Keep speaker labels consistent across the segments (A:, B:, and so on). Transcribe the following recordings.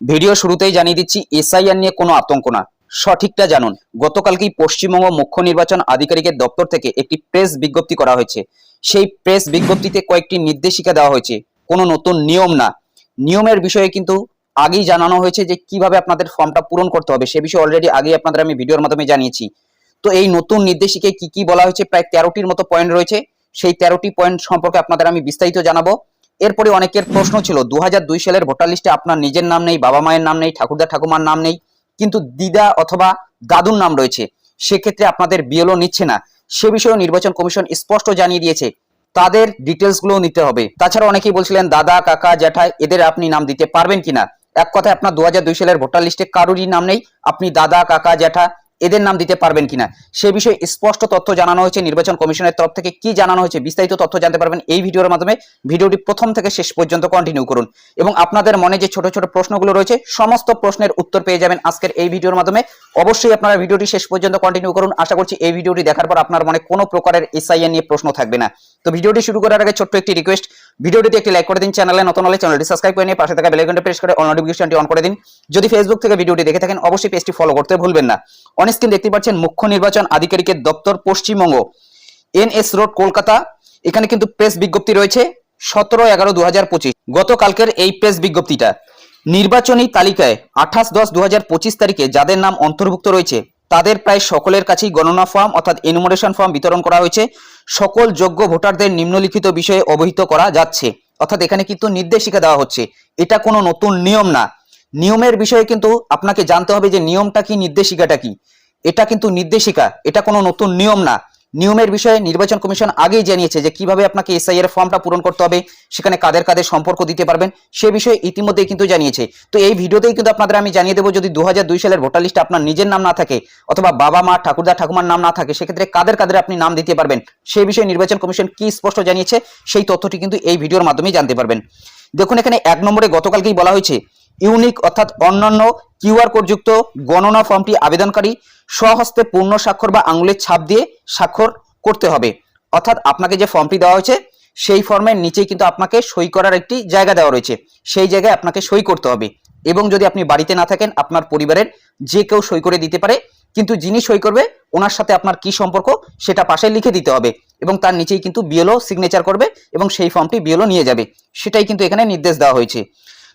A: Video শুরুতেই জানিয়ে দিচ্ছি, এসআইআর নিয়ে কোনো আতঙ্ক না। সঠিকটা জানুন। গতকালকেই পশ্চিমবঙ্গ মুখ্য নির্বাচন আধিকারিকের দপ্তর থেকে একটি প্রেস বিজ্ঞপ্তি করা হয়েছে। সেই প্রেস বিজ্ঞপ্তিতে কয়েকটি নির্দেশিকা দেওয়া হয়েছে। কোনো নতুন নিয়ম না। নিয়মের বিষয়ে কিন্তু আগেই জানানো হয়েছে যে কীভাবে আপনাদের ফর্মটা পূরণ করতে হবে। সে বিষয়ে অলরেডি আগেই আপনাদের আমি ভিডিওর মাধ্যমে জানিয়েছি। তো এই নতুন নির্দেশিকায় কি কি বলা হয়েছে? প্রায় তেরোটির মতো পয়েন্ট রয়েছে। সেই তেরোটি পয়েন্ট সম্পর্কে আপনাদের আমি বিস্তারিত জানাব। এরপরে অনেকের প্রশ্ন ছিল দু সালের ভোটার লিস্টে আপনার নিজের নাম নেই, বাবা মায়ের নাম নেই ঠাকুরদা ঠাকুমার নাম নেই, কিন্তু দিদা অথবা দাদুর নাম রয়েছে। সেক্ষেত্রে আপনাদের বিএলও নিচ্ছে না। সে বিষয়ে নির্বাচন কমিশন স্পষ্ট জানিয়ে দিয়েছে। তাদের ডিটেলসগুলো নিতে হবে। তাছাড়া অনেকেই বলছিলেন, দাদা, কাকা জ্যাঠা এদের আপনি নাম দিতে পারবেন কিনা? এক কথায় আপনার দু সালের ভোটার লিস্টে কারোরই নাম নেই। আপনি দাদা, কাকা, জ্যাঠা এদের নাম দিতে পারবেন কিনা? সে বিষয়ে স্পষ্ট তথ্য জানানো হয়েছে নির্বাচন কমিশনের তরফ থেকে। কি জানানো হয়েছে বিস্তারিত তথ্য জানতে পারবেন এই ভিডিওর মাধ্যমে। ভিডিওটি প্রথম থেকে শেষ পর্যন্ত কন্টিনিউ করুন। এবং আপনাদের মনে যে ছোট ছোট প্রশ্নগুলো রয়েছে, সমস্ত প্রশ্নের উত্তর পেয়ে যাবেন আজকের এই ভিডিওর মাধ্যমে। অবশ্যই আপনারা ভিডিওটি শেষ পর্যন্ত কন্টিনিউ করুন। আশা করছি এই ভিডিওটি দেখার পর আপনার মনে কোনো প্রকারের এসআইএন নিয়ে প্রশ্ন থাকবে না। তো ভিডিওটি শুরু করার আগে ছোট্ট একটি রিকোয়েস্ট ভিডিওটিতে একটি লাইক করে দিন চ্যানেলে নতুন হলে চ্যানেলটি সাবস্ক্রাইব করে নিয়ে পাশে থাকা বেল আইকনটি প্রেস করে অল নোটিফিকেশনটি অন করে দিন। যদি ফেসবুক থেকে ভিডিওটি দেখে থাকেন, অবশ্যই পেজটি ফলো করতে ভুলবেন না। অন স্ক্রিন দেখতে পাচ্ছেন মুখ্য নির্বাচন আধিকারিকের দপ্তর পশ্চিমবঙ্গ। NS road, Kolkata. এখানে কিন্তু প্রেস বিজ্ঞপ্তি রয়েছে সতেরো এগারো দু হাজার পঁচিশ। গতকালকের এই প্রেস বিজ্ঞপ্তিটা নির্বাচনী তালিকায় আঠাশ দশ দু হাজার পঁচিশ তারিখে যাদের নাম অন্তর্ভুক্ত রয়েছে, তাদের প্রায় সকলের কাছেই গণনা ফর্ম অর্থাৎ এনুমারেশন ফর্ম বিতরণ করা হয়েছে। সকল যোগ্য ভোটারদের নিম্নলিখিত বিষয়ে অবহিত করা যাচ্ছে। অর্থাৎ এখানে কিন্তু নির্দেশিকা দেওয়া হচ্ছে। এটা কোনো নতুন নিয়ম না। নিয়মের বিষয়ে কিন্তু আপনাকে জানতে হবে যে নিয়মটা কি, নির্দেশিকাটা কি। এটা কিন্তু নির্দেশিকা, এটা কোনো নতুন নিয়ম না। নিয়মের বিষয়ে নির্বাচন কমিশন আগেই জানিয়েছে যে কীভাবে আপনাকে এসআই এর ফর্মটা পূরণ করতে হবে, সেখানে কাদের কাদের সম্পর্ক দিতে পারবেন, সে বিষয়ে ইতিমধ্যেই কিন্তু জানিয়েছে। তো এই ভিডিওতেই কিন্তু আপনাদের আমি জানিয়ে দেবো যদি দু সালের ভোটার লিস্টে আপনার নিজের নাম না থাকে অথবা বাবা মা, ঠাকুরদা, ঠাকুমার নাম না থাকে, সেক্ষেত্রে কাদের কাদের আপনি নাম দিতে পারবেন, সে বিষয়ে নির্বাচন কমিশন কি স্পষ্ট জানিয়েছে, সেই তথ্যটি কিন্তু এই ভিডিওর মাধ্যমেই জানতে পারবেন। দেখুন এখানে এক নম্বরে গতকালকেই বলা হয়েছে ইউনিক অর্থাৎ অন্যান্য কিউআর কোডযুক্ত গণনা ফর্মটি আবেদনকারী স্বহস্তে পূর্ণ স্বাক্ষর বা আঙুলের ছাপ দিয়ে স্বাক্ষর করতে হবে। অর্থাৎ আপনাকে যে ফর্মটি দেওয়া হয়েছে, সেই ফর্মের নিচেই কিন্তু আপনাকে সই করার একটি জায়গা দেওয়া রয়েছে। সেই জায়গায় আপনাকে সই করতে হবে এবং যদি আপনি বাড়িতে না থাকেন, আপনার পরিবারের যে কেউ সই করে দিতে পারে, কিন্তু যিনি সই করবে, ওনার সাথে আপনার কি সম্পর্ক, সেটা পাশে লিখে দিতে হবে এবং তার নিচেই কিন্তু বিএলও সিগনেচার করবে এবং সেই ফর্মটি বিএলও নিয়ে যাবে। সেটাই কিন্তু এখানে নির্দেশ দেওয়া হয়েছে।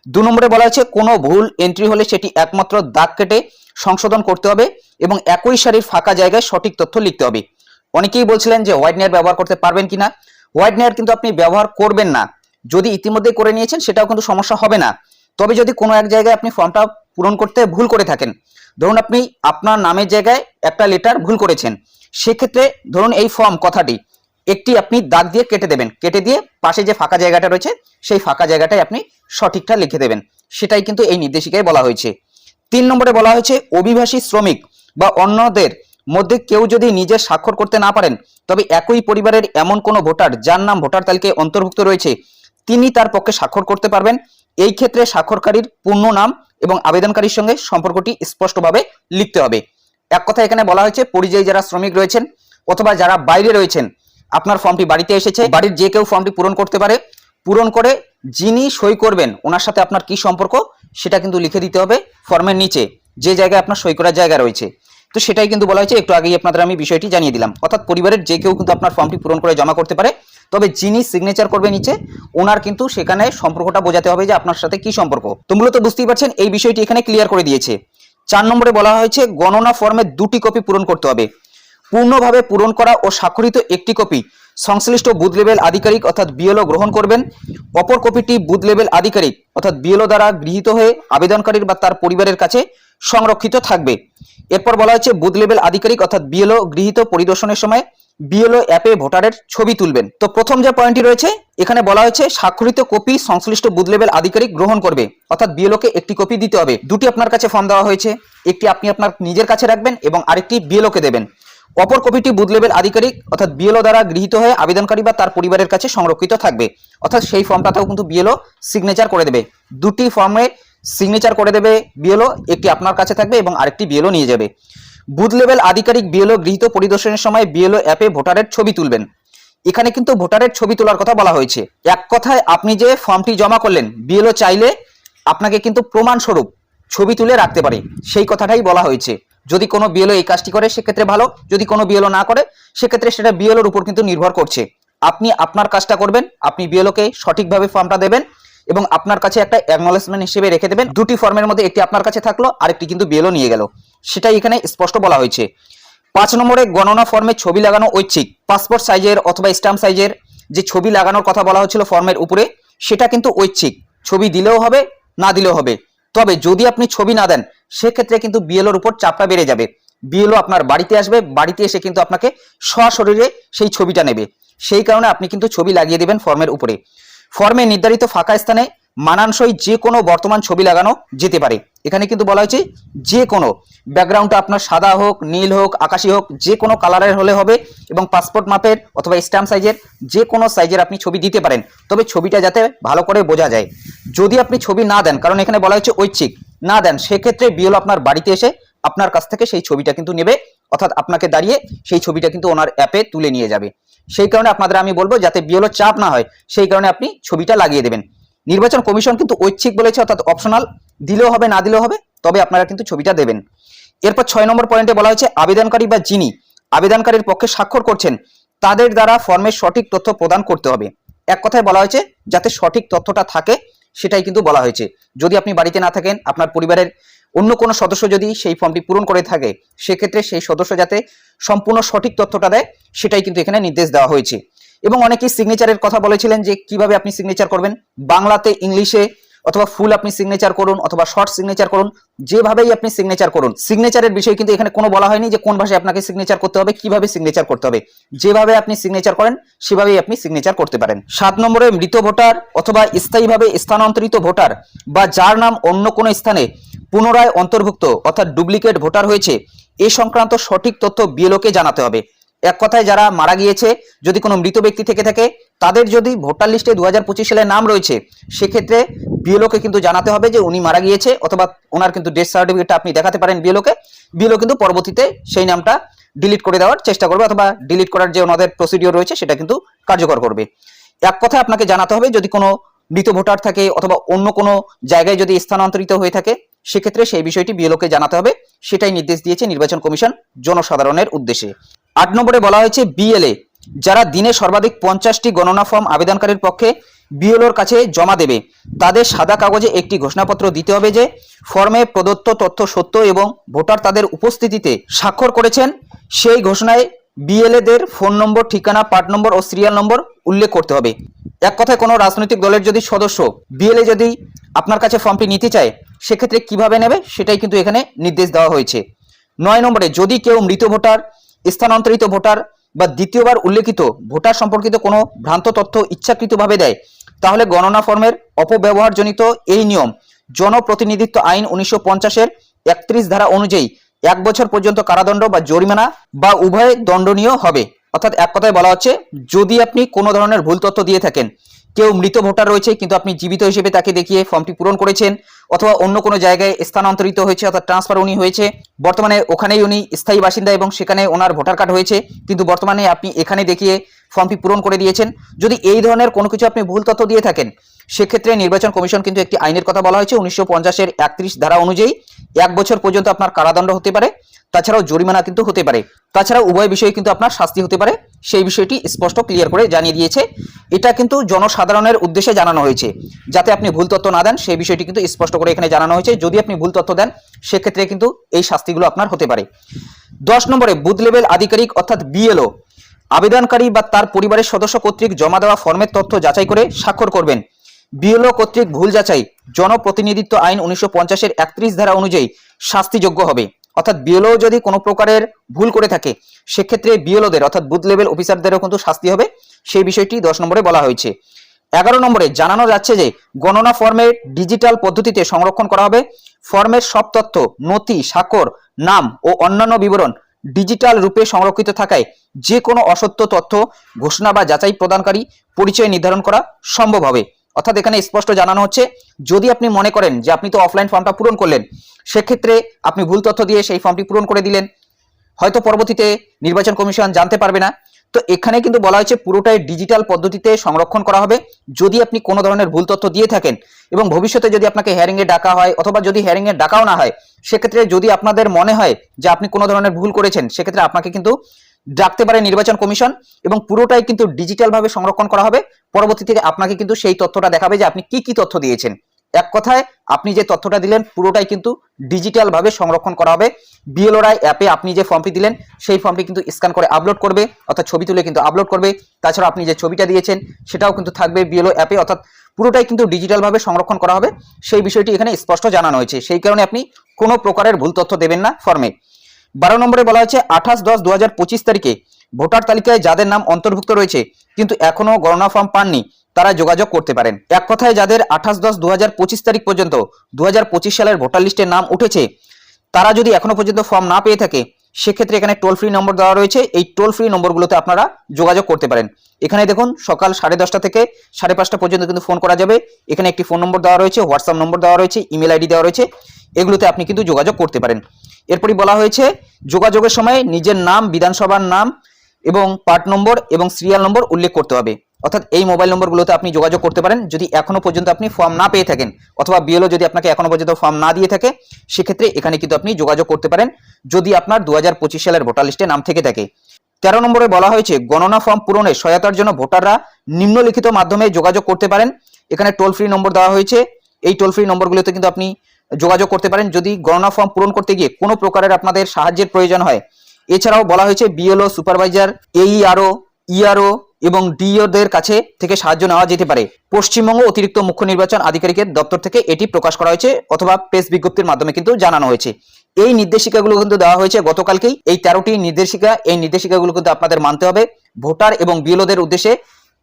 A: দু নম্বরে বলা হয়েছে, কোনো ভুল এন্ট্রি হলে সেটি একমাত্র দাগ কেটে সংশোধন করতে হবে এবং একই সারির ফাঁকা জায়গায় সঠিক তথ্য লিখতে হবে। অনেকেই বলছিলেন যে হোয়াইট নেয়ার ব্যবহার করতে পারবেন কিনা। হোয়াইট নেয়ার কিন্তু আপনি ব্যবহার করবেন না। যদি ইতিমধ্যে করে নিয়েছেন, সেটাও কিন্তু সমস্যা হবে না। তবে যদি কোনো এক জায়গায় আপনি ফর্মটা পূরণ করতে ভুল করে থাকেন, ধরুন আপনি আপনার নামের জায়গায় একটা লেটার ভুল করেছেন, সেক্ষেত্রে ধরুন এই ফর্ম কথাটি একটি আপনি দাগ দিয়ে কেটে দেবেন। কেটে দিয়ে পাশে যে ফাঁকা জায়গাটা রয়েছে, সেই ফাঁকা জায়গাটায় আপনি সঠিকটা লিখে দেবেন। সেটাই কিন্তু এই নির্দেশিকায় বলা হয়েছে। তিন নম্বরে বলা হয়েছে, অভিবাসী শ্রমিক বা অন্যদের মধ্যে কেউ যদি নিজে স্বাক্ষর করতে না পারেন, তবে একই পরিবারের এমন কোনো ভোটার যার নাম ভোটার তালিকায় অন্তর্ভুক্ত রয়েছে, তিনি তার পক্ষে স্বাক্ষর করতে পারবেন। এই ক্ষেত্রে স্বাক্ষরকারীর পূর্ণ নাম এবং আবেদনকারীর সঙ্গে সম্পর্কটি স্পষ্টভাবে লিখতে হবে। এক কথা এখানে বলা হয়েছে, পরিযায়ী যারা শ্রমিক রয়েছেন অথবা যারা বাইরে রয়েছেন আপনার ফর্মটি বাড়িতে এসেছে, বাড়ির যে কেউ ফর্মটি পূরণ করতে পারে, পূরণ করে যিনি সই করবেন, ওনার সাথে আপনার কি সম্পর্ক সেটা কিন্তু লিখে দিতে হবে ফর্মের নিচে, যে জায়গায় আপনার সই করার জায়গা রয়েছে। তো সেটাই কিন্তু বলা হয়েছে, একটু আগেই আপনাদের আমি বিষয়টি জানিয়ে দিলাম। অর্থাৎ পরিবারের যে কেউ কিন্তু আপনার ফর্মটি পূরণ করে জমা করতে পারে, তবে যিনি সিগনেচার করবে নিচে, ওনার কিন্তু সেখানে সম্পর্কটা বোঝাতে হবে যে আপনার সাথে কি সম্পর্ক। তো মূলত বুঝতেই পারছেন, এই বিষয়টি এখানে ক্লিয়ার করে দিয়েছে। চার নম্বরে বলা হয়েছে, গণনা ফর্মে দুটি কপি পূরণ করতে হবে। পূর্ণভাবে পূরণ করা ও স্বাক্ষরিত একটি কপি। সংশ্লিষ্ট বুথ লেভেল আধিকারিক অর্থাৎ বিএলও গ্রহণ করবেন। অপর কপিটি বুথ লেভেল আধিকারিক অর্থাৎ বিএলও দ্বারা গৃহীত হয়ে আবেদনকারীর বা তার পরিবারের কাছে সংরক্ষিত থাকবে। এরপর বলা হয়েছে, বুথ লেভেল আধিকারিক অর্থাৎ বিএলও গৃহীত পরিদর্শনের সময় বিএলও অ্যাপে ভোটারের ছবি তুলবেন। তো প্রথম যে পয়েন্টটি রয়েছে, এখানে বলা হয়েছে, স্বাক্ষরিত কপি সংশ্লিষ্ট বুথ লেভেল আধিকারিক গ্রহণ করবে। অর্থাৎ বিএলও কে একটি কপি দিতে হবে। দুটি আপনার কাছে ফর্ম দেওয়া হয়েছে। একটি আপনি আপনার নিজের কাছে রাখবেন এবং আরেকটি বিএলও কে দেবেন। অপর কপিটি বুথ লেভেল আধিকারিক অর্থাৎ বিএলও দ্বারা গৃহীত হয়ে আবেদনকারী বা তার পরিবারের কাছে সংরক্ষিত থাকবে। অর্থাৎ সেই ফর্মটাতেও কিন্তু বিএলও সিগনেচার করে দেবে। দুটি ফর্মে সিগনেচার করে দেবে বিএলও, একটি আপনার কাছে থাকবে এবং আরেকটি বিএলও নিয়ে যাবে। বুথ লেভেল আধিকারিক বিএলও গৃহীত পরিদর্শনের সময় বিএলও অ্যাপে ভোটারের ছবি তুলবেন। এখানে কিন্তু ভোটারের ছবি তোলার কথা বলা হয়েছে। এক কথায় আপনি যে ফর্মটি জমা করলেন, বিএলও চাইলে আপনাকে কিন্তু প্রমাণস্বরূপ ছবি তুলে রাখতে পারে। সেই কথাটাই বলা হয়েছে। যদি কোনো বিএলও এই কাজটি করে, সেক্ষেত্রে ভালো। যদি কোনো বিএলও না করে, সেক্ষেত্রে সেটা বিএলওর উপর কিন্তু নির্ভর করছে। আপনি আপনার কাজটা করবেন, আপনি বিএলওকে সঠিকভাবে ফর্মটা দেবেন এবং আপনার কাছে একটা অ্যাকনোলেজমেন্ট হিসেবে রেখে দেবেন। দুটি ফর্মের মধ্যে একটি আপনার কাছে থাকল, আরেকটি কিন্তু বিএলও নিয়ে গেল। সেটাই এখানে স্পষ্ট বলা হয়েছে। পাঁচ নম্বরে গণনা ফর্মে ছবি লাগানো ঐচ্ছিক। পাসপোর্ট সাইজের অথবা স্ট্যাম্প সাইজের যে ছবি লাগানোর কথা বলা হচ্ছিল ফর্মের উপরে, সেটা কিন্তু ঐচ্ছিক। ছবি দিলেও হবে, না দিলেও হবে। তবে যদি আপনি ছবি না দেন সেক্ষেত্রে কিন্তু বিএলওর উপর চাপটা বেড়ে যাবে। বিএলও আপনার বাড়িতে আসবে, বাড়িতে এসে কিন্তু আপনাকে সশরীরে সেই ছবিটা নেবে। সেই কারণে আপনি কিন্তু ছবি লাগিয়ে দেবেন ফর্মের উপরে। ফর্মে নির্ধারিত ফাঁকা স্থানে মানানসই যে কোনো বর্তমান ছবি লাগানো যেতে পারে। এখানে কিন্তু বলা হয়েছে যে কোনো ব্যাকগ্রাউন্ডটা আপনার সাদা হোক, নীল হোক, আকাশি হোক, যে কোনো কালারের হলে হবে এবং পাসপোর্ট মাপের অথবা স্ট্যাম্প সাইজের যে কোনো সাইজের আপনি ছবি দিতে পারেন। তবে ছবিটা যাতে ভালো করে বোঝা যায়। যদি আপনি ছবি না দেন, কারণ এখানে বলা হচ্ছে ঐচ্ছিক, না দেন, সেক্ষেত্রে বিএল আপনার বাড়িতে এসে আপনার কাছ থেকে সেই ছবিটা কিন্তু নেবে, অর্থাৎ আপনাকে দাঁড়িয়ে সেই ছবিটা কিন্তু ওনার অ্যাপে তুলে নিয়ে যাবে। সেই কারণে আপনাদের আমি বলব, যাতে বিএলও চাপ না হয়, সেই কারণে আপনি ছবিটা লাগিয়ে দেবেন। নির্বাচন কমিশন কিন্তু ঐচ্ছিক বলেছে, অর্থাৎ অপশনাল দিলেও হবে, না দিলেও হবে, তবে আপনারা কিন্তু ছবিটা দেবেন। এরপর ছয় নম্বর পয়েন্টে বলা হয়েছে, আবেদনকারী বা যিনি আবেদনকারীর পক্ষে স্বাক্ষর করছেন, তাদের দ্বারা ফর্মের সঠিক তথ্য প্রদান করতে হবে। এক কথায় বলা হয়েছে, যাতে সঠিক তথ্যটা থাকে, সেটাই কিন্তু বলা হয়েছে। যদি আপনি বাড়িতে না থাকেন, আপনার পরিবারের অন্য কোনো সদস্য যদি সেই ফর্মটি পূরণ করে থাকে, সেক্ষেত্রে সেই সদস্য যাতে সম্পূর্ণ সঠিক তথ্যটা দেয়, সেটাই কিন্তু এখানে নির্দেশ দেওয়া হয়েছে। এবং অনেকেই সিগনেচারের কথা বলেছিলেন যে কীভাবে আপনি সিগনেচার করবেন। বাংলাতে ইংলিশে অথবা ফুল আপনি সিগনেচার করুন অথবা শর্ট সিগনেচার করুন, যেভাবেই আপনি সিগনেচার করুন। সিগনেচারের বিষয়ে কিন্তু এখানে কোনো বলা হয়নি যে কোন ভাষায় আপনাকে সিগনেচার করতে হবে, কীভাবে সিগনেচার করতে হবে। যেভাবে আপনি সিগনেচার করেন, সেভাবেই আপনি সিগনেচার করতে পারেন। সাত নম্বরে মৃত ভোটার অথবা স্থায়ীভাবে স্থানান্তরিত ভোটার বা যার নাম অন্য কোনো স্থানে পুনরায় অন্তর্ভুক্ত অর্থাৎ ডুপ্লিকেট ভোটার হয়েছে, এ সংক্রান্ত সঠিক তথ্য বিএলওকে জানাতে হবে। এক কথায় যারা মারা গিয়েছে, যদি কোনো মৃত ব্যক্তি থেকে থাকে, তাদের যদি ভোটার লিস্টে দু হাজার পঁচিশ সালে নাম রয়েছে, সেক্ষেত্রে বিএলওকে কিন্তু জানাতে হবে যে উনি মারা গিয়েছে, অথবা ওনার কিন্তু ডেথ সার্টিফিকেটটা আপনি দেখাতে পারেন বিএলওকে। বিএলও কিন্তু পরবর্তীতে সেই নামটা ডিলিট করে দেওয়ার চেষ্টা করবে, অথবা ডিলিট করার যে ওনাদের প্রসিডিওর রয়েছে, সেটা কিন্তু কার্যকর করবে। এক কথায় আপনাকে জানাতে হবে, যদি কোনো মৃত ভোটার থাকে, অথবা অন্য কোনো জায়গায় যদি স্থানান্তরিত হয়ে থাকে, সেক্ষেত্রে সেই বিষয়টি বিএলওকে জানাতে হবে। সেটাই নির্দেশ দিয়েছে নির্বাচন কমিশন জনসাধারণের উদ্দেশ্যে। আট নম্বরে বলা হয়েছে বিএলএ যারা দিনে সর্বাধিক পঞ্চাশটি গণনা ফর্ম আবেদনকারীর পক্ষে বিএলওর কাছে জমা দেবে, তাদের সাদা কাগজে একটি ঘোষণাপত্র দিতে হবে যে ফর্মে প্রদত্ত তথ্য সত্য এবং ভোটার তাদের উপস্থিতিতে স্বাক্ষর করেছেন। সেই ঘোষণায় বিএলএদের ফোন নম্বর ঠিকানা পার্ট নম্বর ও সিরিয়াল নম্বর উল্লেখ করতে হবে। এক কথায় কোনো রাজনৈতিক দলের যদি সদস্য বিএলএ যদি আপনার কাছে ফর্মটি নিতে চায়, সেক্ষেত্রে কীভাবে নেবে সেটাই কিন্তু এখানে নির্দেশ দেওয়া হয়েছে। নয় নম্বরে যদি কেউ মৃত ভোটার স্থানান্তরিত ভোটার বা দ্বিতীয়বার উল্লেখিত ভোটার সম্পর্কিত কোনো ভ্রান্ত তথ্য ইচ্ছাকৃতভাবে দেয়। তাহলে গণনা ফর্মের অপব্যবহারজনিত এই নিয়ম জনপ্রতিনিধিত্ব আইন উনিশশো পঞ্চাশের একত্রিশ ধারা অনুযায়ী এক বছর পর্যন্ত কারাদণ্ড বা জরিমানা বা উভয় দণ্ডনীয় হবে। অর্থাৎ এক কথায় বলা হচ্ছে, যদি আপনি কোনো ধরনের ভুল তথ্য দিয়ে থাকেন কেউ মৃত ভোটার রয়েছে, কিন্তু আপনি জীবিত হিসেবে তাকে দেখিয়ে ফর্মটি পূরণ করেছেন অথবা অন্য কোনো জায়গায় স্থানান্তরিত হয়েছে, অর্থাৎ ট্রান্সফার উনি হয়েছে। বর্তমানে ওখানেই উনি স্থায়ী বাসিন্দা এবং সেখানে ওনার ভোটার কার্ড হয়েছে, কিন্তু বর্তমানে আপনি এখানে দেখিয়ে ফর্মটি পূরণ করে দিয়েছেন। যদি এই ধরনের কোনো কিছু আপনি ভুল তথ্য দিয়ে থাকেন, সেক্ষেত্রে নির্বাচন কমিশন কিন্তু একটি আইনের কথা বলা হয়েছে, উনিশশো পঞ্চাশের একত্রিশ ধারা অনুযায়ী এক বছর পর্যন্ত আপনার কারাদণ্ড হতে পারে। তাছাড়াও জরিমানা কিন্তু হতে পারে। তাছাড়া উভয় বিষয়ে কিন্তু আপনার শাস্তি হতে পারে। সেই বিষয়টি স্পষ্ট ক্লিয়ার করে জানিয়ে দিয়েছে। এটা কিন্তু জনসাধারণের উদ্দেশ্যে জানানো হয়েছে। যাতে আপনি ভুল তথ্য না দেন, সেই বিষয়টি কিন্তু স্পষ্ট করে এখানে জানানো হয়েছে। যদি আপনি ভুল তথ্য দেন, সেক্ষেত্রে কিন্তু এই শাস্তিগুলো আপনার হতে পারে। দশ নম্বরে, বুথ লেভেল আধিকারিক অর্থাৎ বিএলও আবেদনকারী বা তার পরিবারের সদস্য কর্তৃক জমা দেওয়া ফর্মের তথ্য যাচাই করে স্বাক্ষর করবেন। বিএলও কর্তৃক ভুল যাচাই, জনপ্রতিনিধিত্ব আইন উনিশশো পঞ্চাশের একত্রিশ ধারা অনুযায়ী শাস্তিযোগ্য হবে। অর্থাৎ বিএলও যদি কোনো প্রকারের ভুল করে থাকে, সেক্ষেত্রে বিএলওদের, অর্থাৎ বুথ লেভেল অফিসারদেরও কিন্তু শাস্তি হবে। সেই বিষয়টি দশ নম্বরে বলা হয়েছে। এগারো নম্বরে জানানো যাচ্ছে যে, গণনা ফর্মের ডিজিটাল পদ্ধতিতে সংরক্ষণ করা হবে। ফর্মের সব তথ্য, নথি, স্বাক্ষর, নাম ও অন্যান্য বিবরণ ডিজিটাল রূপে সংরক্ষিত থাকায় যে কোনো অসত্য তথ্য, ঘোষণা বা যাচাই প্রদানকারী পরিচয় নির্ধারণ করা সম্ভব হবে। অর্থাৎ এখানে স্পষ্ট জানানো হচ্ছে, যদি আপনি মনে করেন যে আপনি তো অফলাইন ফর্মটা পূরণ করলেন, সেক্ষেত্রে আপনি ভুল তথ্য দিয়ে সেই ফর্মটি পূরণ করে দিলেন। হয়তো পরবর্তীতে নির্বাচন কমিশন জানতে পারবে না। তো এখানে কিন্তু বলা হয়েছে পুরোটাই ডিজিটাল পদ্ধতিতে সংরক্ষণ করা হবে। যদি আপনি কোনো ধরনের ভুল তথ্য দিয়ে থাকেন এবং ভবিষ্যতে যদি আপনাকে হেয়ারিং এ ডাকা হয় অথবা যদি হেয়ারিং এ ডাকাও না হয়, সেক্ষেত্রে যদি আপনাদের মনে হয় যে আপনি কোনো ধরনের ভুল করেছেন, সেক্ষেত্রে আপনাকে কিন্তু ডাকতে পারে নির্বাচন কমিশন এবং পুরোটাই কিন্তু ডিজিটাল ভাবে সংরক্ষণ করা হবে। পরবর্তী থেকে আপনাকে কিন্তু সেই তথ্যটা দেখাবে যে আপনি কি কি তথ্য দিয়েছেন। এক কথায়, আপনি যে তথ্যটা দিলেন, পুরোটাই কিন্তু ডিজিটাল ভাবে সংরক্ষণ করা হবে। বিএলওরাই অ্যাপে আপনি যে ফর্মটি দিলেন, সেই ফর্মটি কিন্তু স্ক্যান করে আপলোড করবে, অর্থাৎ ছবি তুলে কিন্তু আপলোড করবে। তাছাড়া আপনি যে ছবিটা দিয়েছেন, সেটাও কিন্তু থাকবে বিএলও অ্যাপে অর্থাৎ পুরোটাই কিন্তু ডিজিটাল ভাবে সংরক্ষণ করা হবে। সেই বিষয়টি এখানে স্পষ্ট জানানো হয়েছে। সেই কারণে আপনি কোনো প্রকারের ভুল তথ্য দেবেন না ফর্মে বারো নম্বরে বলা হয়েছে, আঠাশ দশ দু তারিখে ভোটার তালিকায় যাদের নাম অন্তর্ভুক্ত রয়েছে, কিন্তু এখনও গণনা ফর্ম পাননি, তারা যোগাযোগ করতে পারেন। এক কথায় যাদের আঠাশ দশ দু তারিখ পর্যন্ত দু হাজার পঁচিশ সালের ভোটার লিস্টে নাম উঠেছে, তারা যদি এখনও পর্যন্ত ফর্ম না পেয়ে থাকে সেক্ষেত্রে এখানে টোল ফ্রি নম্বর দেওয়া রয়েছে। এই টোল ফ্রি নম্বরগুলোতে আপনারা যোগাযোগ করতে পারেন। এখানে দেখুন, সকাল সাড়ে দশটা থেকে সাড়ে পাঁচটা পর্যন্ত কিন্তু ফোন করা যাবে। এখানে একটি ফোন নম্বর দেওয়া রয়েছে হোয়াটসঅ্যাপ নম্বর দেওয়া রয়েছে ইমেল আইডি দেওয়া রয়েছে। এগুলোতে আপনি কিন্তু যোগাযোগ করতে পারেন। এরপরই বলা হয়েছে, যোগাযোগের সময় নিজের নাম, বিধানসভার নাম এবং পার্ট নম্বর এবং সিরিয়াল নম্বর উল্লেখ করতে হবে। অর্থাৎ এই মোবাইল নম্বরগুলোতে আপনি যোগাযোগ করতে পারেন। যদি এখনও পর্যন্ত আপনি ফর্ম না পেয়ে থাকেন, অথবা বিএলও যদি আপনাকে এখনও পর্যন্ত ফর্ম না দিয়ে থাকে, সেক্ষেত্রে এখানে কিন্তু আপনি যোগাযোগ করতে পারেন। যদি আপনার দু হাজার পঁচিশ সালের ভোটার লিস্টে নাম থেকে থাকে। তেরো নম্বরে বলা হয়েছে, গণনা ফর্ম পূরণে সহায়তার জন্য ভোটাররা নিম্নলিখিত মাধ্যমে যোগাযোগ করতে পারেন। এখানে টোল ফ্রি নম্বর দেওয়া হয়েছে। এই টোল ফ্রি নম্বরগুলোতে কিন্তু আপনি যোগাযোগ করতে পারেন। যদি গণনা ফর্ম পূরণ করতে গিয়ে কোনো প্রকারের আপনাদের সাহায্যের প্রয়োজন হয়, এছাড়াও বলা হয়েছে বিএলও সুপারভাইজার এইআরও ইআরও এবং ডিওদের কাছে থেকে সাহায্য নেওয়া যেতে পারে। পশ্চিমবঙ্গ অতিরিক্ত মুখ্য নির্বাচন আধিকারিকের দপ্তর থেকে এটি প্রকাশ করা হয়েছে অথবা প্রেস বিজ্ঞপ্তির মাধ্যমে কিন্তু জানানো হয়েছে। এই নির্দেশিকাগুলো কিন্তু দেওয়া হয়েছে গতকালকেই। এই তেরোটি নির্দেশিকা, এই নির্দেশিকাগুলো কিন্তু আপনাদের মানতে হবে। ভোটার এবং বিএলওদের উদ্দেশ্যে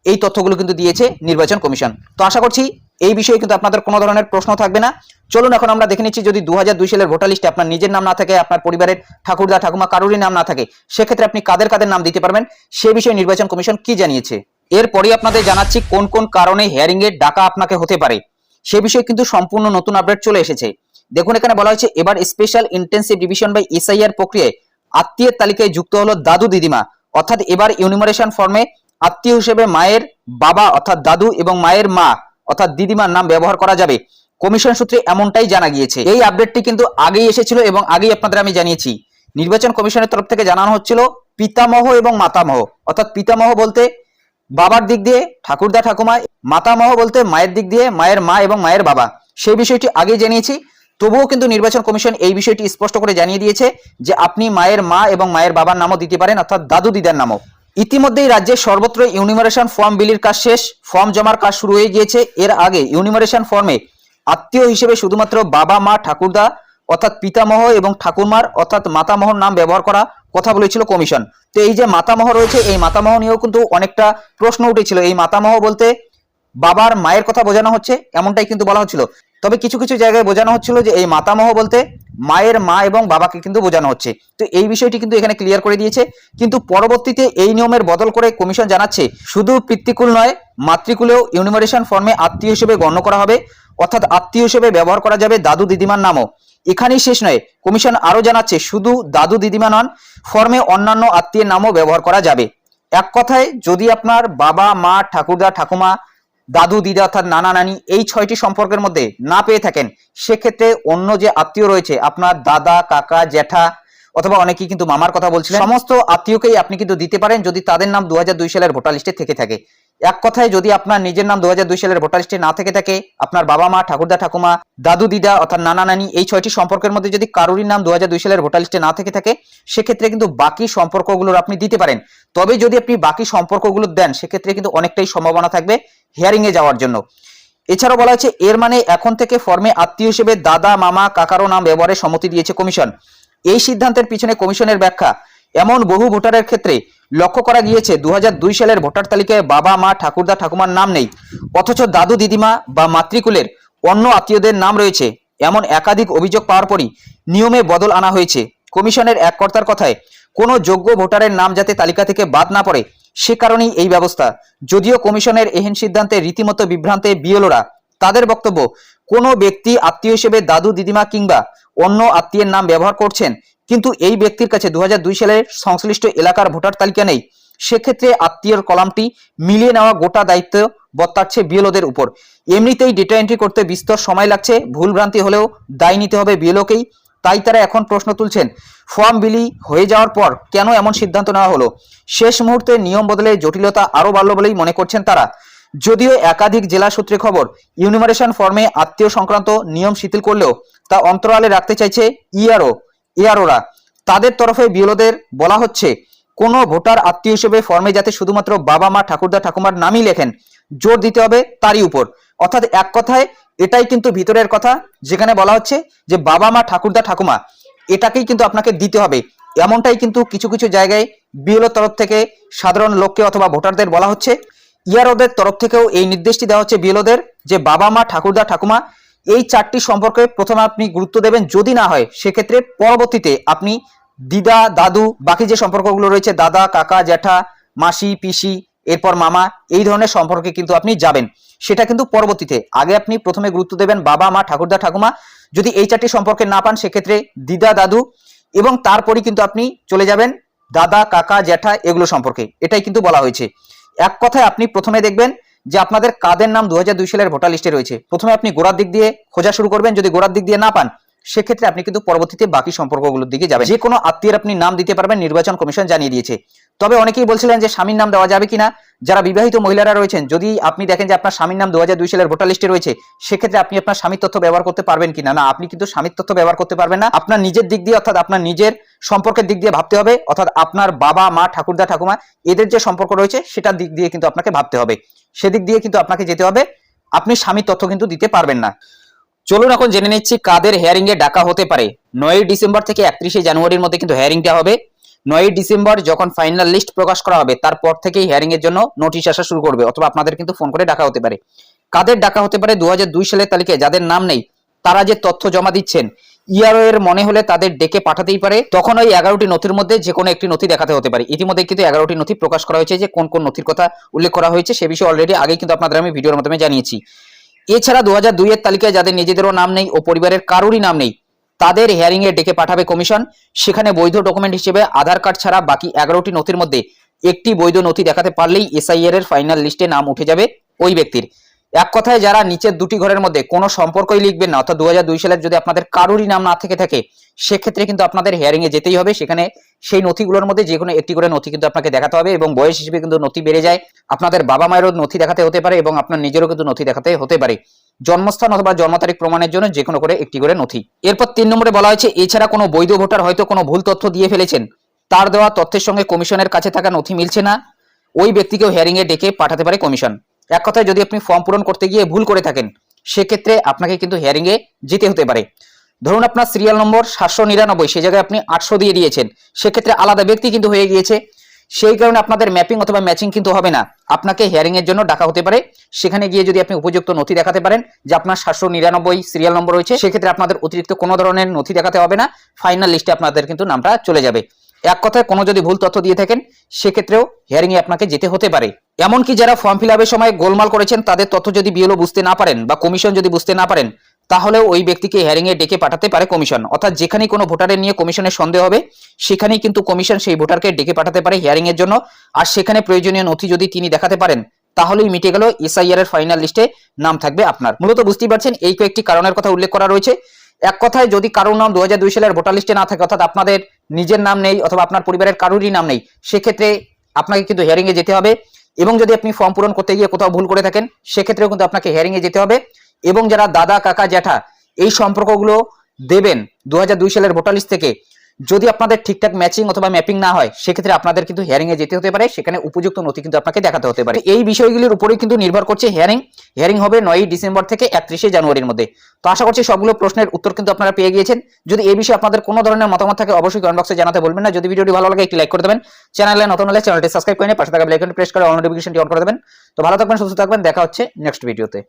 A: এই তথ্যগুলো কিন্তু দিয়েছে নির্বাচন কমিশন। তো আশা করছি এই বিষয়ে কিন্তু আপনাদের কোনো ধরনের প্রশ্ন থাকবে না। চলুন এখন আমরা দেখে নিচ্ছি যদি দু হাজার দুই সালের ভোটার লিস্টে আপনার নিজের নাম না থাকে, আপনার পরিবারের ঠাকুরদা, ঠাকুমা কারোরই নাম না থাকে, সেক্ষেত্রে আপনি কাদের কাদের নাম দিতে পারবেন? সে বিষয়ে নির্বাচন কমিশন কি জানিয়েছে? এরপরই আপনাদের জানাচ্ছি কোন কোন কারণে হেয়ারিং এর ডাকা আপনাকে হতে পারে। সে বিষয়ে কিন্তু সম্পূর্ণ নতুন আপডেট চলে এসেছে। দেখুন, এখানে বলা হয়েছে, এবার special intensive division by SIR প্রক্রিয়ায় আত্মীয়ের তালিকায় যুক্ত হলো দাদু দিদিমা। অর্থাৎ এবার ইউনিমারেশন ফর্মে আত্মীয় হিসেবে মায়ের বাবা, অর্থাৎ দাদু এবং মায়ের মা অর্থাৎ দিদিমার নাম ব্যবহার করা যাবে। কমিশন সূত্রে এমনটাই জানা গিয়েছে। এই আপডেটটি কিন্তু আগেই এসেছিল এবং আগেই আপনাদের আমি জানিয়েছি। নির্বাচন কমিশনের তরফ থেকে জানানো হচ্ছিল পিতামহ এবং মাতামহ। অর্থাৎ পিতামহ বলতে বাবার দিক দিয়ে ঠাকুরদা ঠাকুমা, মাতামহ বলতে মায়ের দিক দিয়ে মায়ের মা এবং মায়ের বাবা। সেই বিষয়টি আগেই জানিয়েছি। তবুও কিন্তু নির্বাচন কমিশন এই বিষয়টি স্পষ্ট করে জানিয়ে দিয়েছে যে আপনি মায়ের মা এবং মায়ের বাবার নামও দিতে পারেন, অর্থাৎ দাদু দিদার নামও। ইতিমধ্যেই রাজ্যে সর্বত্র ইউনিমারেশন ফর্ম বিলির কাজ শেষ ফর্ম জমার কাজ শুরু হয়ে গিয়েছে। এর আগে ইউনিমারেশন ফর্মে আত্মীয় হিসেবে শুধুমাত্র বাবা, মা, ঠাকুরদা, অর্থাৎ পিতামহ এবং ঠাকুরমার, অর্থাৎ মাতামহর নাম ব্যবহার করা কথা বলেছিল কমিশন তো এই যে মাতামহ রয়েছে, এই মাতামহ নিয়েও কিন্তু অনেকটা প্রশ্ন উঠেছিল। এই মাতামহ বলতে বাবার মায়ের কথা বোঝানো হচ্ছে, এমনটাই কিন্তু বলা হচ্ছিল। তবে কিছু কিছু জায়গায় বোঝানো হচ্ছিল যে এই মাতামহ বলতে মায়ের মা এবং বাবাকে কিন্তু বোঝানো হচ্ছে। তো এই বিষয়টি কিন্তু এখানে ক্লিয়ার করে দিয়েছে। কিন্তু পরবর্তীতে এই নিয়মের বদল করে কমিশন জানাচ্ছে, শুধু পিতৃকুল নয়, মাতৃকুলেও ইউনিমারেশন ফর্মে আত্মীয় হিসেবে গণ্য করা হবে। অর্থাৎ আত্মীয় হিসেবে ব্যবহার করা যাবে দাদু দিদিমার নামও। এখানেই শেষ নয় কমিশন আরও জানাচ্ছে, শুধু দাদু দিদিমা নন ফর্মে অন্যান্য আত্মীয়ের নামও ব্যবহার করা যাবে। এক কথায়, যদি আপনার বাবা, মা, ঠাকুরদা, ঠাকুমা দাদু, দিদা অর্থাৎ নানা, নানি এই ছয়টি সম্পর্কের মধ্যে না পেয়ে থাকেন, সেক্ষেত্রে অন্য যে আত্মীয় রয়েছে, আপনার দাদা, কাকা, জ্যাঠা অথবা অনেকেই কিন্তু মামার কথা বলছিলেন, সমস্ত আত্মীয়কেই আপনি কিন্তু দিতে পারেন যদি তাদের নাম দু হাজার দুই সালের ভোটার লিস্টে থেকে থাকে। এক কথায় যদি আপনার নিজের নাম দু সালের ভোটার লিস্টে না থেকে থাকে, আপনার বাবা মা, ঠাকুরদা, ঠাকুমা, দাদু, দিদা, অর্থাৎ নানা, নানি, এই ছয়টি সম্পর্কের মধ্যে যদি কারোরই নাম দু সালের ভোটার লিস্টে না থেকে থাকে, সেক্ষেত্রে কিন্তু বাকি সম্পর্কগুলোর আপনি দিতে পারেন। তবে যদি আপনি বাকি সম্পর্কগুলো দেন, সেক্ষেত্রে কিন্তু অনেকটাই সম্ভাবনা থাকবে হিয়ারিং এ যাওয়ার জন্য। এছাড়াও বলা হয়েছে, এর মানে এখন থেকে ফর্মে আত্মীয় হিসেবে দাদা, মামা, কাকারও নাম ব্যবহারের সম্মতি দিয়েছে কমিশন। এই সিদ্ধান্তের পিছনে কমিশনের ব্যাখ্যা। এমন বহু ভোটারের ক্ষেত্রে লক্ষ্য করা গিয়েছে দু সালের ভোটার তালিকায় বাবা, মা, ঠাকুরদা, ঠাকুমার নাম নেই। অথচ দাদু, দিদিমা বা মাতৃকুলের অন্য আত্মীয়দের নাম রয়েছে। এমন একাধিক অভিযোগ পাওয়ার পরই নিয়মে বদল আনা হয়েছে। কমিশনের এক কর্তার কথায়, কোনো যোগ্য ভোটারের নাম যাতে তালিকা থেকে বাদ না পড়ে, সে কারণেই এই ব্যবস্থা। যদিও কমিশনের এহেন সিদ্ধান্তে রীতিমতো বিভ্রান্তে বিএলওরা, তাদের বক্তব্য, কোনো ব্যক্তি আত্মীয় হিসেবে দাদু, দিদিমা কিংবা অন্য আত্মীয়ের নাম ব্যবহার করছেন কিন্তু এই ব্যক্তির কাছে দু হাজার দুই সালের সংশ্লিষ্ট এলাকার ভোটার তালিকা নেই। সেক্ষেত্রে আত্মীয়র কলামটি মিলিয়ে নেওয়া গোটা দায়িত্ব বর্তাচ্ছে বিএলওদের উপর। এমনিতেই ডেটা এন্ট্রি করতে বিস্তর সময় লাগছে, ভুলভ্রান্তি হলেও দায় নিতে হবে বিএলওকেই। তাই তারা এখন প্রশ্ন তুলছেন, ফর্ম বিলি হয়ে যাওয়ার পর কেন এমন সিদ্ধান্ত নেওয়া হলো? শেষ মুহূর্তে নিয়ম বদলে জটিলতা আরও বাড়ল বলেই মনে করছেন তারা। যদিও একাধিক জেলা সূত্রে খবর ইউনিমারেশন ফর্মে আত্মীয় সংক্রান্ত নিয়ম শিথিল করলেও তা অন্তরালে রাখতে চাইছে ইআরও। এআরওরা তাদের তরফে বিএলওদের বলা হচ্ছে, কোনো ভোটার আত্মীয় হিসেবে ফর্মে যাতে শুধুমাত্র বাবা, মা, ঠাকুরদা, ঠাকুমার নামই লেখেন, জোর দিতে হবে তারই উপর। অর্থাৎ এক কথায়, এটাই কিন্তু ভিতরের কথা, যেখানে বলা হচ্ছে যে বাবা, মা, ঠাকুরদা, ঠাকুমা, এটাকেই কিন্তু আপনাকে দিতে হবে। এমনটাই কিন্তু কিছু কিছু জায়গায় বিএলও তরফ থেকে সাধারণ লোককে অথবা ভোটারদের বলা হচ্ছে। ইয়ারোদের তরফ থেকেও এই নির্দেশটি দেওয়া হচ্ছে বিএলওদের যে বাবা, মা, ঠাকুরদা, ঠাকুমা এই চারটি সম্পর্কে প্রথমে আপনি গুরুত্ব দেবেন। যদি না হয়, সেক্ষেত্রে পরবর্তীতে আপনি দিদা, দাদু, বাকি যে সম্পর্কগুলো রয়েছে, দাদা, কাকা, জ্যাঠা, মাসি, পিসি, এরপর মামা, এই ধরনের সম্পর্কে কিন্তু আপনি যাবেন। সেটা কিন্তু পরবর্তীতে। আগে আপনি প্রথমে গুরুত্ব দেবেন বাবা, মা, ঠাকুরদা, ঠাকুমা। যদি এই চারটি সম্পর্কে না পান, সেক্ষেত্রে দিদা, দাদু এবং তারপরই কিন্তু আপনি চলে যাবেন দাদা, কাকা, জ্যাঠা, এগুলো সম্পর্কে। এটাই কিন্তু বলা হয়েছে। এক কথায় আপনি প্রথমে দেখবেন যে আপনাদের কাদের নাম দু হাজার দুই সালের ভোটার লিস্টে রয়েছে। প্রথমে আপনি গোড়ার দিক দিয়ে খোঁজা শুরু করবেন, যদি গোড়ার দিক দিয়ে না পান সেক্ষেত্রে আপনি কিন্তু পরবর্তীতে বাকি সম্পর্কগুলোর দিকে যাবেন। যে কোনো আত্মীয়ের আপনি নাম দিতে পারবেন, নির্বাচন কমিশন জানিয়ে দিয়েছে। তবে অনেকেই বলছিলেন যে স্বামীর নাম দেওয়া যাবে কিনা। যারা বিবাহিত মহিলারা রয়েছেন, যদি আপনি দেখেন যে আপনার স্বামীর নাম দু সালের ভোটার লিস্টে রয়েছে, সেক্ষেত্রে আপনি আপনার স্বামীর তথ্য ব্যবহার করতে পারবেন কিনা? না, আপনি কিন্তু স্বামীর তথ্য ব্যবহার করতে পারবেন না। আপনার নিজের দিক দিয়ে অর্থাৎ আপনার নিজের সম্পর্কের দিক দিয়ে ভাবতে হবে। অর্থাৎ আপনার বাবা, মা, ঠাকুরদা, ঠাকুমা, এদের যে সম্পর্ক রয়েছে, সেটার দিক দিয়ে কিন্তু আপনাকে ভাবতে হবে। সেদিক দিয়ে কিন্তু আপনাকে যেতে হবে। আপনি স্বামীর তথ্য কিন্তু দিতে পারবেন না। চলুন এখন জেনে নিচ্ছি কাদের হেয়ারিং এ ডাকা হতে পারে। নয়ই ডিসেম্বর থেকে একত্রিশে জানুয়ারির মধ্যে কিন্তু হেয়ারিংটা হবে। নয়ই ডিসেম্বর যখন ফাইনাল লিস্ট প্রকাশ করা হবে, তারপর থেকেই হেয়ারিং এর জন্য নোটিশ আসা শুরু করবে, অথবা আপনাদের কিন্তু ফোন করে ডাকা হতে পারে। কাদের ডাকা হতে পারে? দু হাজার দুই সালের তালিকায় যাদের নাম নেই, তারা যে তথ্য জমা দিচ্ছেন ইআরও এর মনে হলে তাদের ডেকে পাঠাতেই পারে। তখন ওই এগারোটি নথির মধ্যে যে কোনো একটি নথি দেখাতে হতে পারে। ইতিমধ্যে কিন্তু এগারোটি নথি প্রকাশ করা হয়েছে যে কোন কোন নথির কথা উল্লেখ করা হয়েছে, সে বিষয়ে অলরেডি আগে কিন্তু আপনাদের আমি ভিডিওর মাধ্যমে জানিয়েছি। এছাড়া দু হাজার দুইয়ের তালিকায় যাদের নিজেদেরও নাম নেই ও পরিবারের কারোরই নাম নেই, তাদের হেয়ারিং এ ডেকে পাঠাবে কমিশন সেখানে বৈধ ডকুমেন্ট হিসেবে আধার কার্ড ছাড়া বাকি এগারোটি নথির মধ্যে একটি বৈধ নথি দেখাতে পারলেই এসআইআর এর ফাইনাল লিস্টে নাম উঠে যাবে ওই ব্যক্তির। এক কথায় যারা নিচের দুটি ঘরের মধ্যে কোনো সম্পর্কই লিখবেন না, অর্থাৎ দু সালের যদি আপনাদের কারোরই নাম না থেকে থাকে, সেক্ষেত্রে কিন্তু আপনাদের হেয়ারিং এ যেতেই হবে। সেখানে সেই নথিগুলোর মধ্যে যে কোনো একটি করে নথি কিন্তু আপনাকে দেখাতে হবে এবং বয়স হিসেবে কিন্তু নথি বেড়ে যায়। আপনাদের বাবা মায়েরও নথি দেখাতে হতে পারে এবং আপনার নিজেরও কিন্তু নথি দেখাতে হতে পারে। জন্মস্থান অথবা জন্ম তারিখ প্রমাণের জন্য যে কোনো করে একটি করে নথি। এরপর তিন নম্বরে বলা হয়েছে, এছাড়া কোনো বৈধ ভোটার হয়তো কোনো ভুল তথ্য দিয়ে ফেলেছেন। তার দেওয়া তথ্যের সঙ্গে কমিশনের কাছে থাকা নথি মিলছে না। ওই ব্যক্তিকেও হেয়ারিং এ ডেকে পাঠাতে পারে কমিশন। এক কথায় যদি আপনি ফর্ম পূরণ করতে গিয়ে ভুল করে থাকেন, সেক্ষেত্রে আপনাকে কিন্তু হেয়ারিং এ যেতে হতে পারে। ধরুন আপনার সিরিয়াল নম্বর সাতশো নিরানব্বই, সে জায়গায় আপনি আটশো দিয়ে দিয়েছেন, সেক্ষেত্রে আলাদা ব্যক্তি কিন্তু হয়ে গিয়েছে। সেই কারণে আপনাদের ম্যাপিং অথবা ম্যাচিং কিন্তু হবে না। আপনাকে হেয়ারিং এর জন্য ডাকা হতে পারে। সেখানে গিয়ে যদি আপনি উপযুক্ত নথি দেখাতে পারেন যে আপনার সাতশো নিরানব্বই সিরিয়াল নম্বর রয়েছে, সেক্ষেত্রে আপনাদের অতিরিক্ত কোনো ধরনের নথি দেখাতে হবে না। ফাইনাল লিস্টে আপনাদের কিন্তু নামটা চলে যাবে। এক কথায় কোনো যদি ভুল তথ্য দিয়ে থাকেন, সেক্ষেত্রেও হিয়ারিং এ আপনাকে যেতে হতে পারে। এমনকি যারা ফর্ম ফিল আপের সময় গোলমাল করেছেন, তাদের তথ্য যদি বিএলও বুঝতে না পারেন বা কমিশন যদি বুঝতে না পারেন, তাহলেও ওই ব্যক্তিকে হিয়ারিং এ ডেকে পাঠাতে পারে কমিশন অর্থাৎ যেখানে কোনো ভোটারের নিয়ে কমিশনের সন্দেহ হবে, সেখানেই কিন্তু কমিশন সেই ভোটারকে ডেকে পাঠাতে পারে হিয়ারিং এর জন্য। আর সেখানে প্রয়োজনীয় নথি যদি তিনি দেখাতে পারেন, তাহলেই মিটে গেল এসআইআর এর ফাইনাল লিস্টে নাম থাকবে আপনার। মূলত বুঝতেই পারছেন, এই কয়েকটি কারণের কথা উল্লেখ করা রয়েছে। এক কথায়, যদি কারোর নাম দু হাজার দুই সালের ভোটার লিস্টে না থাকে, অর্থাৎ আপনাদের নিজের নাম নেই অথবা আপনার পরিবারের কারোরই নাম নেই, সেক্ষেত্রে আপনাকে কিন্তু হিয়ারিং এ যেতে হবে। এবং যদি আপনি ফর্ম পূরণ করতে গিয়ে কোথাও ভুল করে থাকেন, সেক্ষেত্রেও কিন্তু আপনাকে হিয়ারিংয়ে এ যেতে হবে এবং যারা দাদা, কাকা, জ্যাঠা, এই সম্পর্কগুলো দেবেন দু হাজার দুই সালের ভোটার থেকে যদি আপনাদের ঠিকঠাক ম্যাচিং অথবা ম্যাপিং না হয়, সেক্ষেত্রে আপনাদের কিন্তু হিয়ারিং এ যেতে হতে পারে, সেখানে উপযুক্ত নথি কিন্তু আপনাকে দেখাতে হতে পারে। এই বিষয়গুলির উপরেই কিন্তু নির্ভর করছে হিয়ারিং হিয়ারিং হবে নয়ই ডিসেম্বর থেকে একত্রিশে জানুয়ারির মধ্যে। তো আশা করছি সবগুলো প্রশ্নের উত্তর কিন্তু আপনারা পেয়ে গিয়েছেন। যদি এই বিষয়ে আপনাদের কোনো ধরনের মতামত থাকে, অবশ্যই কমেন্ট বক্সে জানাতে বলবেন না। যদি ভিডিওটি ভালো লাগে, একটি লাইক করে দেবেন। চ্যানেলে নতুন হলে চ্যানেলটি সাবস্ক্রাইব করে নিয়ে পাশে থাকা বেল আইকনটি প্রেস করে অল নোটিফিকেশনটি অন করে দেবেন। তো ভালো থাকবেন, সুস্থ থাকবেন। দেখা হচ্ছে নেক্সট ভিডিওতে